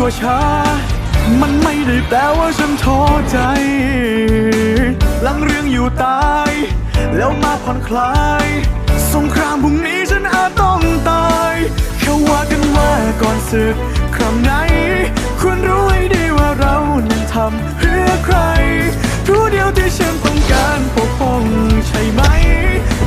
ชั่วช้า มันไม่ได้แปลว่าฉันท้อใจ หลังเรื่องอยู่ตาย แล้วมาผ่อนคลาย สงครามพรุ่งนี้ฉันอาจต้องตายเขาว่ากันว่าก่อนศึกครั้งไหนควรรู้ให้ดีว่าเรานั้นทำ